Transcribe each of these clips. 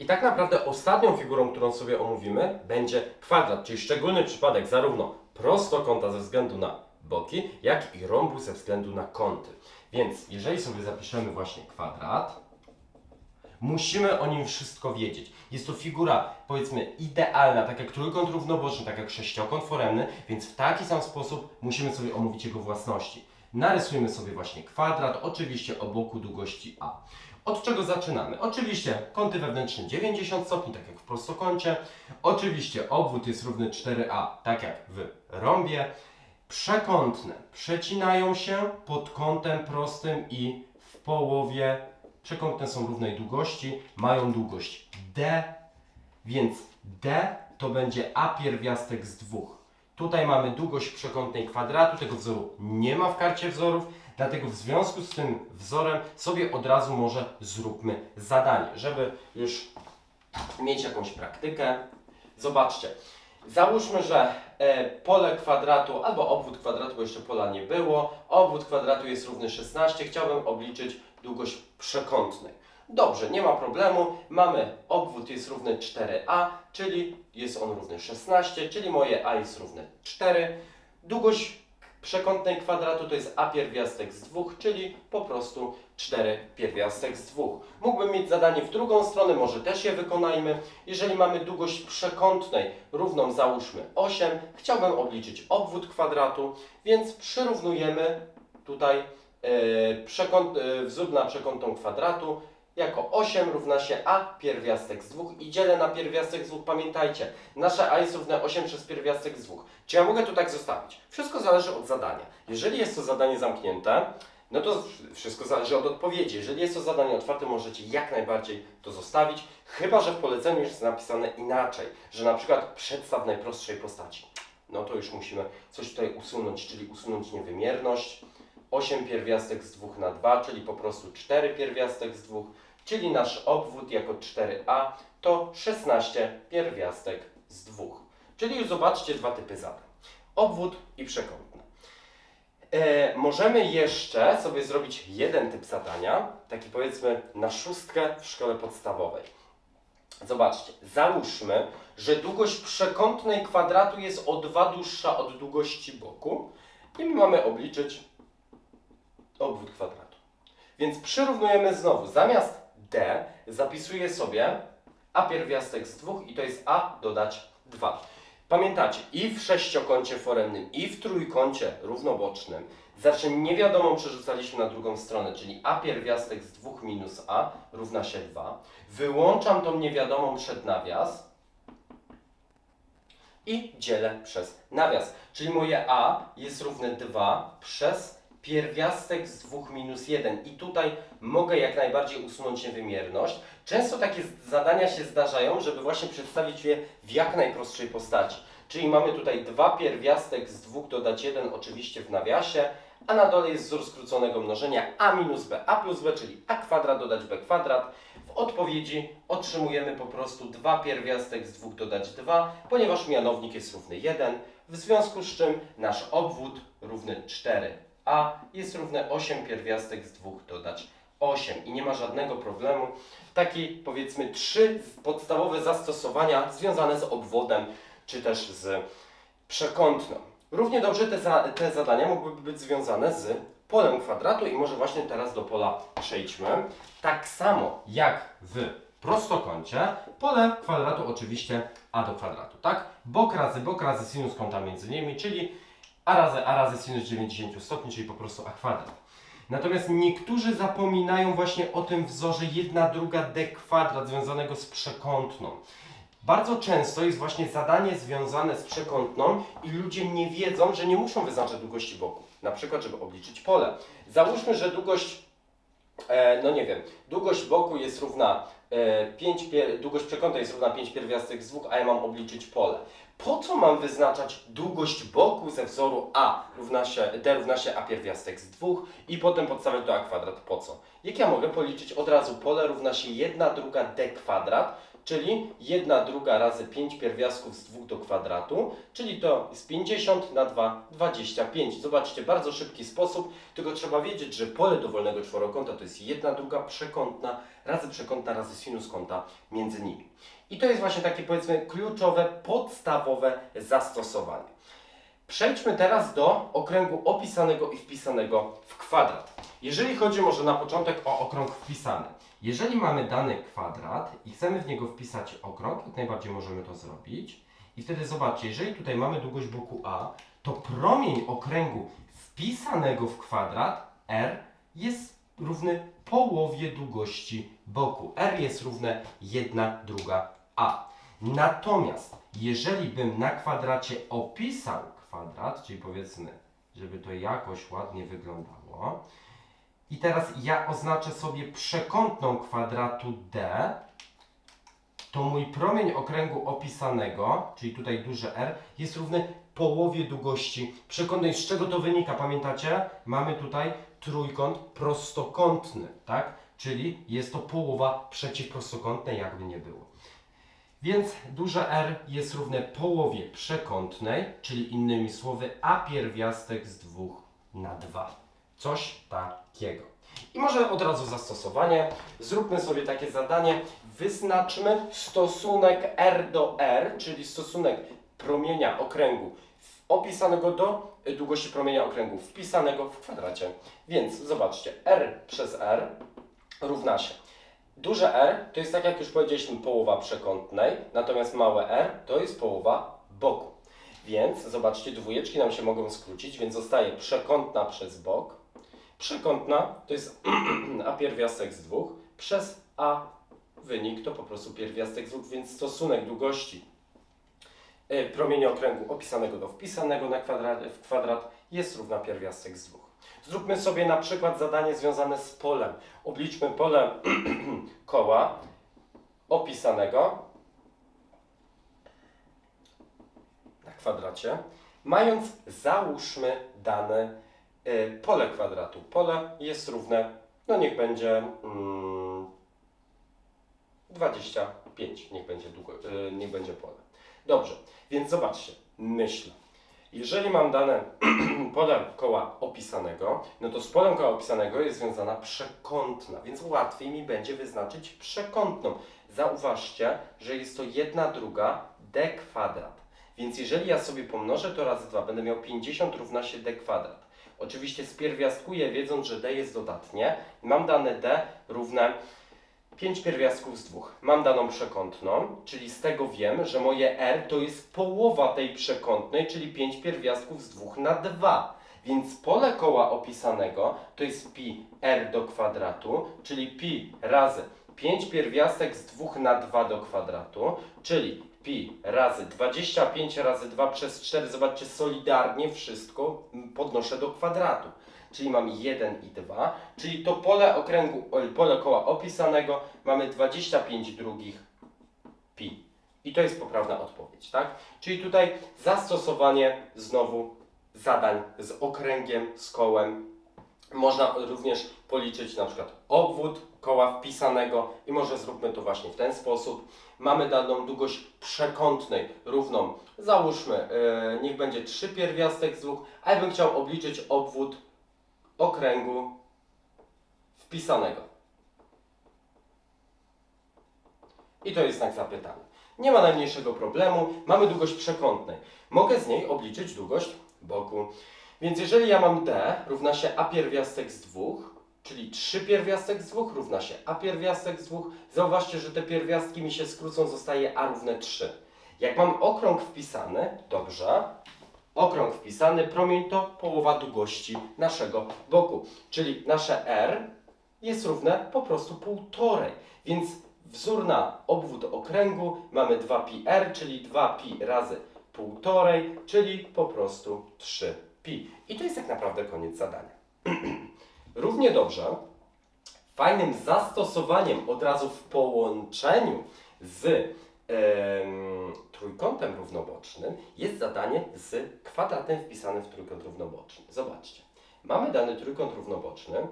I tak naprawdę ostatnią figurą, którą sobie omówimy, będzie kwadrat, czyli szczególny przypadek zarówno prostokąta ze względu na boki, jak i rombu ze względu na kąty. Więc jeżeli sobie zapiszemy właśnie kwadrat, musimy o nim wszystko wiedzieć. Jest to figura, powiedzmy, idealna, tak jak trójkąt równoboczny, tak jak sześciokąt foremny, więc w taki sam sposób musimy sobie omówić jego własności. Narysujmy sobie właśnie kwadrat, oczywiście o boku długości A. Od czego zaczynamy? Oczywiście kąty wewnętrzne 90 stopni, tak jak w prostokącie. Oczywiście obwód jest równy 4A, tak jak w rąbie. Przekątne przecinają się pod kątem prostym i w połowie. Przekątne są równej długości, mają długość D, więc D to będzie A pierwiastek z dwóch. Tutaj mamy długość przekątnej kwadratu, tego wzoru nie ma w karcie wzorów, dlatego w związku z tym wzorem sobie od razu może zróbmy zadanie, żeby już mieć jakąś praktykę. Zobaczcie, załóżmy, że e, pole kwadratu albo obwód kwadratu, bo jeszcze pola nie było, obwód kwadratu jest równy 16, chciałbym obliczyć długość przekątnej. Dobrze, nie ma problemu. Mamy obwód jest równy 4a, czyli jest on równy 16, czyli moje a jest równe 4. Długość przekątnej kwadratu to jest a pierwiastek z 2, czyli po prostu 4 pierwiastek z 2. Mógłbym mieć zadanie w drugą stronę, może też je wykonajmy. Jeżeli mamy długość przekątnej równą załóżmy 8, chciałbym obliczyć obwód kwadratu, więc przyrównujemy tutaj e, przekąt, e, wzór na przekątną kwadratu jako 8 równa się a pierwiastek z 2 i dzielę na pierwiastek z 2. Pamiętajcie, nasze a jest równe 8 przez pierwiastek z 2. Czy ja mogę tu tak zostawić? Wszystko zależy od zadania. Jeżeli jest to zadanie zamknięte, no to wszystko zależy od odpowiedzi. Jeżeli jest to zadanie otwarte, możecie jak najbardziej to zostawić, chyba że w poleceniu jest napisane inaczej, że na przykład przedstaw najprostszej postaci. No to już musimy coś tutaj usunąć, czyli usunąć niewymierność. 8 pierwiastek z 2 na 2, czyli po prostu 4 pierwiastek z 2, czyli nasz obwód jako 4a to 16 pierwiastek z 2. Czyli już zobaczcie dwa typy zadań. Obwód i przekątny. E, możemy jeszcze sobie zrobić jeden typ zadania, taki powiedzmy na szóstkę w szkole podstawowej. Zobaczcie, załóżmy, że długość przekątnej kwadratu jest o 2 dłuższa od długości boku i my mamy obliczyć obwód kwadratu. Więc przyrównujemy znowu, zamiast d zapisuję sobie a pierwiastek z 2 i to jest a dodać 2. Pamiętacie, i w sześciokącie foremnym, i w trójkącie równobocznym zawsze niewiadomą przerzucaliśmy na drugą stronę, czyli a pierwiastek z 2 minus a równa się 2. Wyłączam tą niewiadomą przed nawias i dzielę przez nawias. Czyli moje a jest równe 2 przez pierwiastek z 2 minus 1. I tutaj mogę jak najbardziej usunąć niewymierność. Często takie zadania się zdarzają, żeby właśnie przedstawić je w jak najprostszej postaci. Czyli mamy tutaj 2 pierwiastek z 2 dodać 1 oczywiście w nawiasie, a na dole jest wzór skróconego mnożenia a minus b, a plus b, czyli a kwadrat dodać b kwadrat. W odpowiedzi otrzymujemy po prostu 2 pierwiastek z 2 dodać 2, ponieważ mianownik jest równy 1, w związku z czym nasz obwód równy 4 a jest równe 8 pierwiastek z 2 dodać 8 i nie ma żadnego problemu. Takie powiedzmy trzy podstawowe zastosowania związane z obwodem czy też z przekątną. Równie dobrze te, za, te zadania mogłyby być związane z polem kwadratu i może właśnie teraz do pola przejdźmy. Tak samo jak w prostokącie, pole kwadratu oczywiście a do kwadratu, tak? Bok razy bok razy sinus kąta między nimi, czyli a razy a razy sinus 90 stopni, czyli po prostu a kwadrat. Natomiast niektórzy zapominają właśnie o tym wzorze 1 druga d kwadrat związanego z przekątną. Bardzo często jest właśnie zadanie związane z przekątną i ludzie nie wiedzą, że nie muszą wyznaczać długości boku. Na przykład, żeby obliczyć pole. Załóżmy, że długość, e, no nie wiem, długość boku jest równa 5, pier- długość przekątnej jest równa 5 pierwiastek z 2, a ja mam obliczyć pole. po co mam wyznaczać długość boku ze wzoru a równa się, d równa się a pierwiastek z 2 i potem podstawiać do a kwadrat? Po co? Jak ja mogę policzyć od razu pole równa się 1 druga d kwadrat, czyli 1 druga razy 5 pierwiastków z 2 do kwadratu, czyli to jest 50 na 2, 25. Zobaczcie, bardzo szybki sposób, tylko trzeba wiedzieć, że pole dowolnego czworokąta to jest 1 druga przekątna razy przekątna razy sinus kąta między nimi. I to jest właśnie takie powiedzmy kluczowe, podstawowe zastosowanie. Przejdźmy teraz do okręgu opisanego i wpisanego w kwadrat. Jeżeli chodzi może na początek o okrąg wpisany. Jeżeli mamy dany kwadrat i chcemy w niego wpisać okrąg, jak najbardziej możemy to zrobić. I wtedy zobaczcie, jeżeli tutaj mamy długość boku A, to promień okręgu wpisanego w kwadrat R jest równy połowie długości boku. R jest równe 1 druga A. Natomiast jeżeli bym na kwadracie opisał kwadrat, czyli powiedzmy, żeby to jakoś ładnie wyglądało, i teraz ja oznaczę sobie przekątną kwadratu D, to mój promień okręgu opisanego, czyli tutaj duże R, jest równy połowie długości przekątnej. Z czego to wynika? Pamiętacie? Mamy tutaj trójkąt prostokątny, tak? Czyli jest to połowa przeciwprostokątnej, jakby nie było. Więc duże R jest równe połowie przekątnej, czyli innymi słowy a pierwiastek z 2 na 2. Coś takiego. I może od razu zastosowanie. Zróbmy sobie takie zadanie. Wyznaczmy stosunek R do R, czyli stosunek promienia okręgu opisanego do długości promienia okręgu wpisanego w kwadracie. Więc zobaczcie, R przez R równa się. Duże R to jest tak jak już powiedzieliśmy połowa przekątnej, natomiast małe r to jest połowa boku. Więc zobaczcie, dwójeczki nam się mogą skrócić, więc zostaje przekątna przez bok. Przekątna to jest a pierwiastek z dwóch przez a wynik to po prostu pierwiastek z dwóch, więc stosunek długości e, promienia okręgu opisanego do wpisanego na kwadrat, w kwadrat jest równa pierwiastek z dwóch. Zróbmy sobie na przykład zadanie związane z polem. Obliczmy pole koła opisanego na kwadracie, mając załóżmy dane pole kwadratu. Pole jest równe, no niech będzie mm, 25, niech będzie, długo, y, niech będzie pole. Dobrze, więc zobaczcie, myślę. Jeżeli mam dane pole koła opisanego, no to z polem koła opisanego jest związana przekątna, więc łatwiej mi będzie wyznaczyć przekątną. Zauważcie, że jest to jedna druga d kwadrat. Więc jeżeli ja sobie pomnożę to razy 2, będę miał 50 równa się d kwadrat. Oczywiście spierwiastkuję wiedząc, że d jest dodatnie. Mam dane d równe 5 pierwiastków z dwóch. Mam daną przekątną, czyli z tego wiem, że moje r to jest połowa tej przekątnej, czyli 5 pierwiastków z dwóch na 2. Więc pole koła opisanego to jest pi r do kwadratu, czyli pi razy 5 pierwiastek z 2 na 2 do kwadratu, czyli pi razy 25 razy 2 przez 4. Zobaczcie, solidarnie wszystko podnoszę do kwadratu czyli mam 1 i 2, czyli to pole okręgu, pole koła opisanego mamy 25 drugich pi. I to jest poprawna odpowiedź, tak? Czyli tutaj zastosowanie znowu zadań z okręgiem, z kołem. Można również policzyć na przykład obwód koła wpisanego i może zróbmy to właśnie w ten sposób. Mamy daną długość przekątnej równą, załóżmy, yy, niech będzie 3 pierwiastek z 2, a ja bym chciał obliczyć obwód okręgu wpisanego. I to jest znak zapytania. Nie ma najmniejszego problemu. Mamy długość przekątnej. Mogę z niej obliczyć długość boku. Więc jeżeli ja mam d równa się a pierwiastek z 2, czyli 3 pierwiastek z 2 równa się a pierwiastek z 2, zauważcie, że te pierwiastki mi się skrócą, zostaje a równe 3. Jak mam okrąg wpisany, dobrze, Okrąg wpisany, promień to połowa długości naszego boku. Czyli nasze R jest równe po prostu półtorej. Więc wzór na obwód okręgu mamy 2πr, czyli 2pi razy półtorej, czyli po prostu 3pi. I to jest tak naprawdę koniec zadania. Równie dobrze, fajnym zastosowaniem od razu w połączeniu z em, trójkątem równobocznym jest zadanie z kwadratem wpisanym w trójkąt równoboczny. Zobaczcie. Mamy dany trójkąt równoboczny,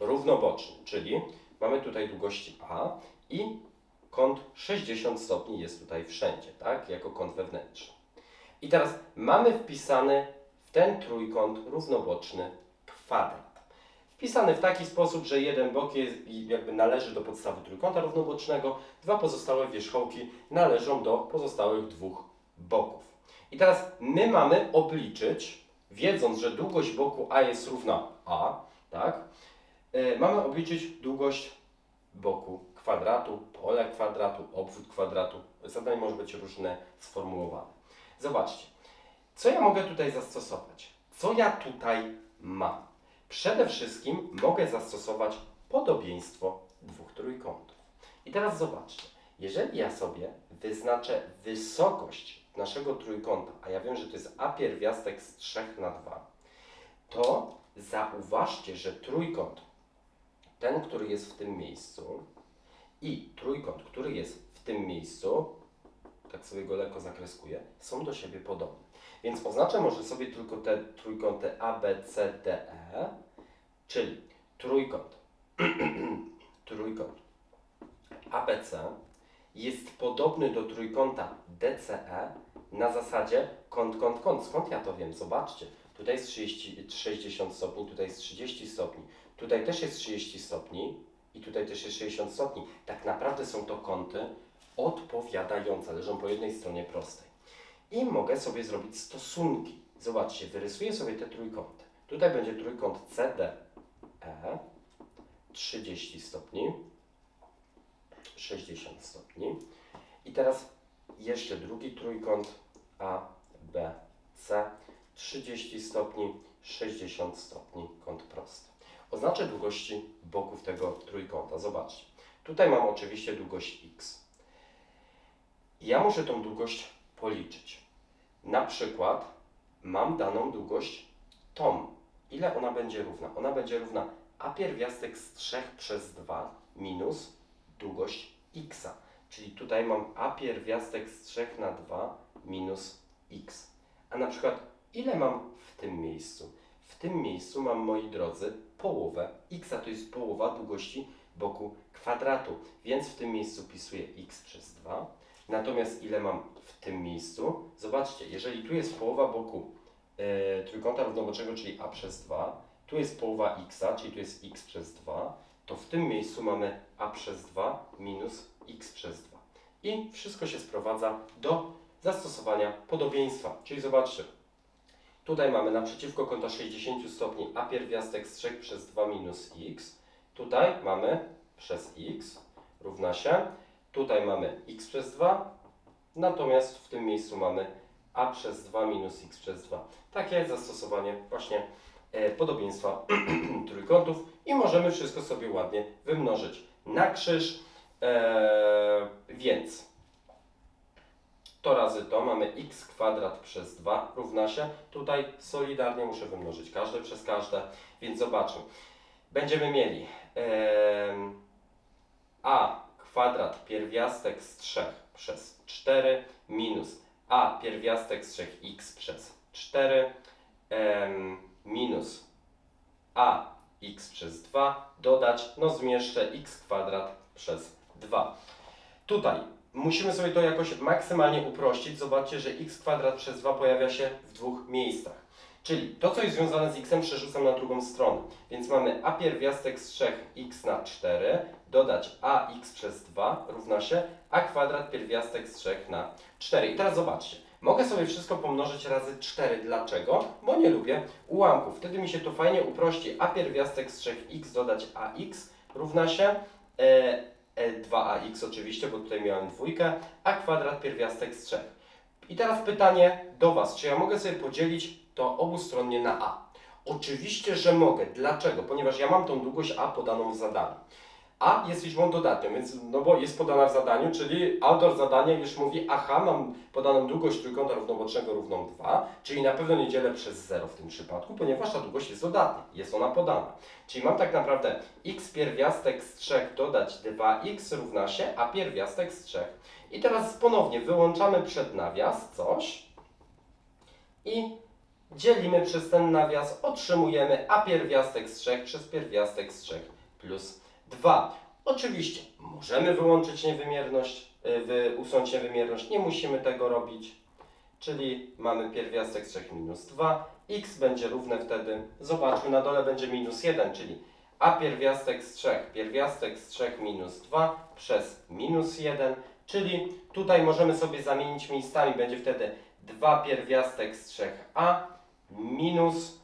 równoboczny, czyli mamy tutaj długości A i kąt 60 stopni jest tutaj wszędzie, tak? Jako kąt wewnętrzny. I teraz mamy wpisany w ten trójkąt równoboczny kwadrat. Wpisany w taki sposób, że jeden bok jest, jakby należy do podstawy trójkąta równobocznego, dwa pozostałe wierzchołki należą do pozostałych dwóch boków. I teraz my mamy obliczyć, wiedząc, że długość boku A jest równa A, tak? Yy, mamy obliczyć długość boku kwadratu, pole kwadratu, obwód kwadratu. Zadanie może być różne sformułowane. Zobaczcie, co ja mogę tutaj zastosować? Co ja tutaj mam? Przede wszystkim mogę zastosować podobieństwo dwóch trójkątów. I teraz zobaczcie, jeżeli ja sobie wyznaczę wysokość naszego trójkąta, a ja wiem, że to jest a pierwiastek z 3 na 2, to zauważcie, że trójkąt, ten, który jest w tym miejscu i trójkąt, który jest w tym miejscu, tak sobie go lekko zakreskuję, są do siebie podobne. Więc oznaczę może sobie tylko te trójkąty A, B, C, D, E, czyli trójkąt, trójkąt ABC jest podobny do trójkąta DCE na zasadzie kąt, kąt, kąt. Skąd ja to wiem? Zobaczcie. Tutaj jest 30, 60 stopni, tutaj jest 30 stopni, tutaj też jest 30 stopni i tutaj też jest 60 stopni. Tak naprawdę są to kąty odpowiadające, leżą po jednej stronie prostej. I mogę sobie zrobić stosunki. Zobaczcie, wyrysuję sobie te trójkąty. Tutaj będzie trójkąt CDE, 30 stopni, 60 stopni. I teraz jeszcze drugi trójkąt A, B, C, 30 stopni, 60 stopni, kąt prosty. Oznaczę długości boków tego trójkąta. Zobaczcie. Tutaj mam oczywiście długość x. Ja muszę tą długość policzyć. Na przykład mam daną długość tą. Ile ona będzie równa? Ona będzie równa a pierwiastek z 3 przez 2 minus długość x. Czyli tutaj mam a pierwiastek z 3 na 2 minus x. A na przykład ile mam w tym miejscu? W tym miejscu mam, moi drodzy, połowę x, to jest połowa długości boku kwadratu, więc w tym miejscu pisuję x przez 2. Natomiast ile mam w tym miejscu? Zobaczcie, jeżeli tu jest połowa boku e, trójkąta równobocznego, czyli a przez 2, tu jest połowa x, czyli tu jest x przez 2, to w tym miejscu mamy a przez 2 minus x przez 2. I wszystko się sprowadza do zastosowania podobieństwa. Czyli zobaczcie, tutaj mamy naprzeciwko kąta 60 stopni a pierwiastek z 3 przez 2 minus x. Tutaj mamy przez x równa się. Tutaj mamy x przez 2, natomiast w tym miejscu mamy a przez 2 minus x przez 2. Takie jest zastosowanie właśnie e, podobieństwa trójkątów i możemy wszystko sobie ładnie wymnożyć na krzyż. E, więc to razy to mamy x kwadrat przez 2 równa się. Tutaj solidarnie muszę wymnożyć każde przez każde, więc zobaczmy. Będziemy mieli em, a kwadrat pierwiastek z 3 przez 4 minus a pierwiastek z 3x przez 4 em, minus a x przez 2 dodać, no zmieszczę x kwadrat przez 2. Tutaj musimy sobie to jakoś maksymalnie uprościć. Zobaczcie, że x kwadrat przez 2 pojawia się w dwóch miejscach. Czyli to, co jest związane z x, przerzucam na drugą stronę. Więc mamy a pierwiastek z 3x na 4 dodać ax przez 2 równa się a kwadrat pierwiastek z 3 na 4. I teraz zobaczcie. Mogę sobie wszystko pomnożyć razy 4. Dlaczego? Bo nie lubię ułamków. Wtedy mi się to fajnie uprości. a pierwiastek z 3x dodać ax równa się e, e, 2ax oczywiście, bo tutaj miałem dwójkę, a kwadrat pierwiastek z 3. I teraz pytanie do Was. Czy ja mogę sobie podzielić to obustronnie na a? Oczywiście, że mogę. Dlaczego? Ponieważ ja mam tą długość a podaną w zadaniu. a jest liczbą dodatnią, więc no bo jest podana w zadaniu, czyli autor zadania już mówi, aha, mam podaną długość trójkąta równobocznego równą 2, czyli na pewno nie dzielę przez 0 w tym przypadku, ponieważ ta długość jest dodatnia, jest ona podana. Czyli mam tak naprawdę x pierwiastek z 3 dodać 2x równa się a pierwiastek z 3. I teraz ponownie wyłączamy przed nawias coś i dzielimy przez ten nawias, otrzymujemy a pierwiastek z 3 przez pierwiastek z 3 plus 2. Oczywiście możemy wyłączyć niewymierność, y, wy, usunąć niewymierność, nie musimy tego robić. Czyli mamy pierwiastek z 3 minus 2, x będzie równe wtedy, zobaczmy, na dole będzie minus 1, czyli a pierwiastek z 3, pierwiastek z 3 minus 2 przez minus 1, czyli tutaj możemy sobie zamienić miejscami, będzie wtedy 2 pierwiastek z 3a minus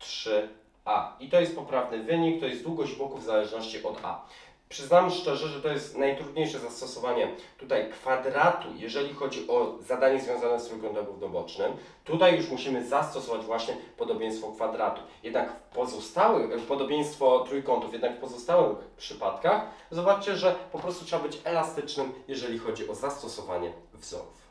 3a. I to jest poprawny wynik, to jest długość boku w zależności od a. Przyznam szczerze, że to jest najtrudniejsze zastosowanie tutaj kwadratu, jeżeli chodzi o zadanie związane z trójkątem równobocznym. Tutaj już musimy zastosować właśnie podobieństwo kwadratu. Jednak w pozostałych, podobieństwo trójkątów, jednak w pozostałych przypadkach zobaczcie, że po prostu trzeba być elastycznym, jeżeli chodzi o zastosowanie wzorów.